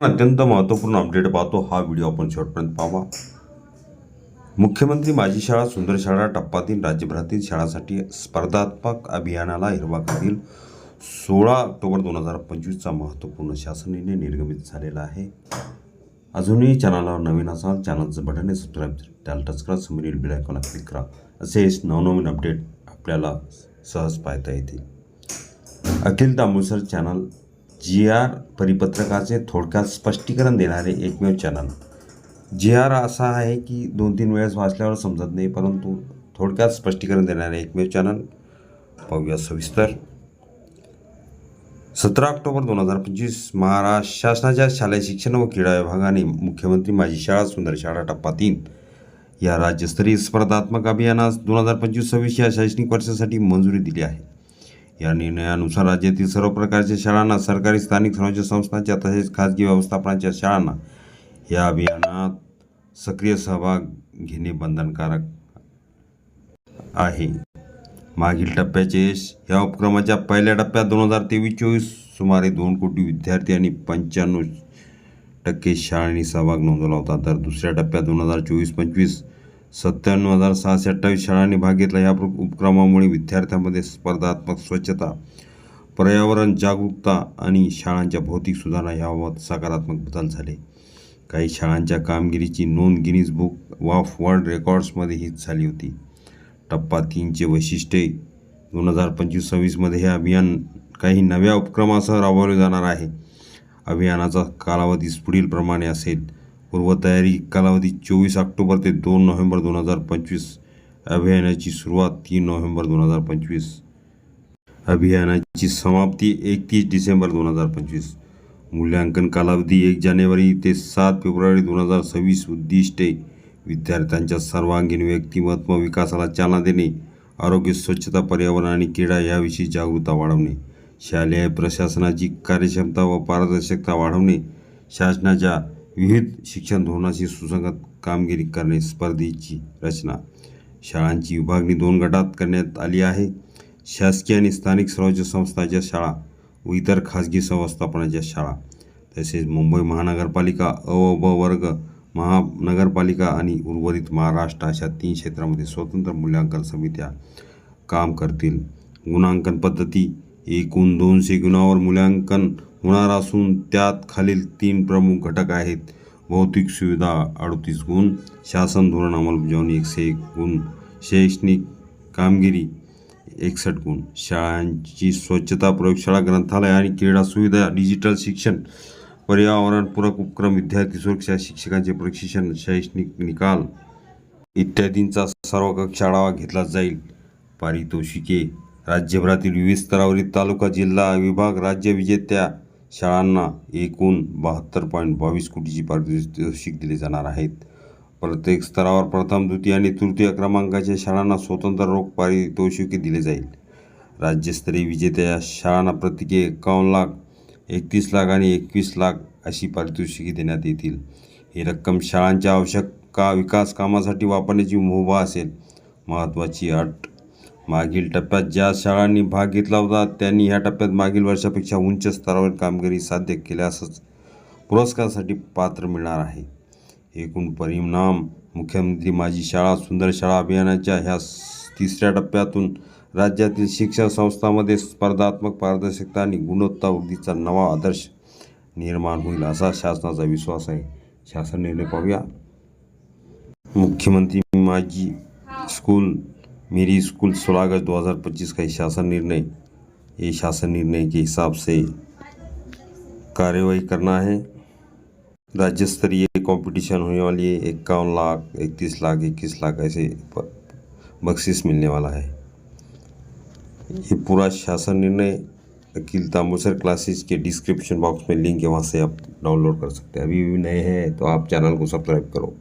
अत्यंत महत्त्वपूर्ण अपडेट पाहतो. हा व्हिडिओ आपण शेवटपर्यंत पाहावा. मुख्यमंत्री माझी शाळा सुंदर शाळा टप्पा तीन राज्यभरातील शाळांसाठी स्पर्धात्मक अभियानाला हिरवा करतील. सोळा ऑक्टोबर दोन हजार पंचवीसचा महत्त्वपूर्ण शासन निर्णय निर्गमित झालेला आहे. अजूनही चॅनलवर नवीन असाल चॅनलचं बटन आहे सबस्क्राईब त्याला टच करा समोरील बेल आयकॉनला क्लिक करा. असे नवनवीन अपडेट आपल्याला सहज पाहता येतील. अखिल तांबुसर चॅनल जी आर परिपत्रकाचे थोडक्यात स्पष्टीकरण देणारे एकमेव चॅनल. जी आर असा आहे की दोन तीन वेळेस वाचल्यावर समजत नाही परंतु थोडक्यात स्पष्टीकरण देणारे एकमेव चॅनल पाहूया सविस्तर. सतरा ऑक्टोबर दोन हजार पंचवीस महाराष्ट्र शासनाच्या शालेय शिक्षण व क्रीडा विभागाने मुख्यमंत्री माझी शाळा सुंदर शाळा टप्पा तीन या राज्यस्तरीय स्पर्धात्मक अभियानास दोन हजार पंचवीस सव्वीस या शैक्षणिक वर्षासाठी मंजुरी दिली आहे. या निर्णयानुसार राज्यातील सर्व प्रकारच्या शाळांना सरकारी स्थानिक स्वराज्य संस्थांच्या तसेच खाजगी व्यवस्थापनाच्या शाळांना या अभियानात सक्रिय सहभाग घेणे बंधनकारक आहे. मागील टप्प्याचे यश या उपक्रमाच्या पहिल्या टप्प्यात दोन हजार तेवीस चोवीस सुमारे दोन कोटी विद्यार्थी आणि पंच्याण्णव टक्के शाळांनी सहभाग नोंदवला होता. तर दुसऱ्या टप्प्यात दोन हजार चोवीस पंचवीस सत्त्याण्णव हजार सहाशे अठ्ठावीस शाळांनी भाग घेतला. या उपक्रमामुळे विद्यार्थ्यांमध्ये स्पर्धात्मक स्वच्छता पर्यावरण जागरूकता आणि शाळांच्या भौतिक सुधारणा याबाबत सकारात्मक बदल झाले. काही शाळांच्या कामगिरीची नोंद गिनीज बुक ऑफ वर्ल्ड रेकॉर्ड्समध्ये हीच झाली होती. टप्पा तीनचे वैशिष्ट्ये दोन हजार पंचवीस सव्वीसमध्ये हे अभियान काही नव्या उपक्रमासह राबवले जाणार आहे. अभियानाचा कालावधी पुढीलप्रमाणे असेल. पूर्वतयारी कालावधी चोवीस ऑक्टोबर ते दोन नोव्हेंबर दोन हजार पंचवीस. अभियानाची सुरुवात तीन नोव्हेंबर दोन हजार पंचवीस. अभियानाची समाप्ती एकतीस डिसेंबर दोन हजार पंचवीस. मूल्यांकन कालावधी एक जानेवारी ते सात फेब्रुवारी दोन हजार सव्वीस उद्दिष्टे. विद्यार्थ्यांच्या सर्वांगीण व्यक्तिमत्व विकासाला चालना देणे. आरोग्य स्वच्छता पर्यावरण आणि क्रीडा याविषयी जागरूकता वाढवणे. शालेय प्रशासनाची कार्यक्षमता व पारदर्शकता वाढवणे. शासनाच्या विविध शिक्षण धोरणाशी सुसंगत कामगिरी करणे स्पर्धेची रचना शाळांची विभागणी दोन गटात करण्यात आली आहे. शासकीय आणि स्थानिक स्वराज्य संस्थांच्या शाळा व इतर खाजगी संस्थापनाच्या शाळा तसेच मुंबई महानगरपालिका अ व ब वर्ग महानगरपालिका आणि उर्वरित महाराष्ट्र अशा तीन क्षेत्रामध्ये स्वतंत्र मूल्यांकन समित्या काम करतील. गुणांकन पद्धती एकूण दोनशे गुणांवर मूल्यांकन होणार असून त्यात खालील तीन प्रमुख घटक आहेत. भौतिक सुविधा अडतीस गुण शासन धोरण अंमलबजावणी एकशे एक गुण शैक्षणिक कामगिरी एकसष्ट गुण. शाळांची स्वच्छता प्रयोगशाळा ग्रंथालय आणि क्रीडा सुविधा डिजिटल शिक्षण पर्यावरणपूरक उपक्रम विद्यार्थी सुरक्षा शिक्षकांचे प्रशिक्षण शैक्षणिक निकाल इत्यादींचा सर्व कक्ष आढावा घेतला जाईल. पारितोषिके राज्यभरातील विविध स्तरावरील तालुका जिल्हा विभाग राज्य विजेत्या शाळांना एकूण बहात्तर पॉईंट बावीस कोटीची पारितोषिक दिले जाणार आहेत. प्रत्येक स्तरावर प्रथम द्वितीय आणि तृतीय क्रमांकाच्या शाळांना स्वतंत्र रोख पारितोषिके दिले जाईल. राज्यस्तरीय विजेत्या शाळांना प्रत्येकी एकावन्न लाख एकतीस लाख आणि एकवीस लाख अशी पारितोषिके देण्यात येतील. ही रक्कम शाळांच्या आवश्यक का विकास कामासाठी वापरण्याची मुभा असेल महत्त्वाची अट मागील टप्प्यात ज्या शाळांनी भाग घेतला होता त्यांनी ह्या टप्प्यात मागील वर्षापेक्षा उंच स्तरावर कामगिरी साध्य केल्यासच पुरस्कारासाठी पात्र मिळणार आहे. एकूण परिणाम मुख्यमंत्री माझी शाळा सुंदर शाळा अभियानाच्या ह्या तिसऱ्या टप्प्यातून राज्यातील शिक्षण संस्थांमध्ये स्पर्धात्मक पारदर्शकता आणि गुणवत्ता वृद्धीचा नवा आदर्श निर्माण होईल असा शासनाचा विश्वास आहे. शासन निर्णय पाहूया. मुख्यमंत्री माझी स्कूल मेरी स्कूल सोलह अगस्त 2025 का शासन निर्णय, ये शासन निर्णय के हिसाब से कार्यवाही करना है। राज्य स्तरीय कंपटीशन होने वाली है, इक्यावन लाख, इकतीस लाख, इक्कीस लाख ऐसे बख्शिश मिलने वाला है। ये पूरा शासन निर्णय अकील तामुसर क्लासेस के डिस्क्रिप्शन बॉक्स में लिंक है, वहाँ से आप डाउनलोड कर सकते हैं। अभी भी नए हैं तो आप चैनल को सब्सक्राइब करो।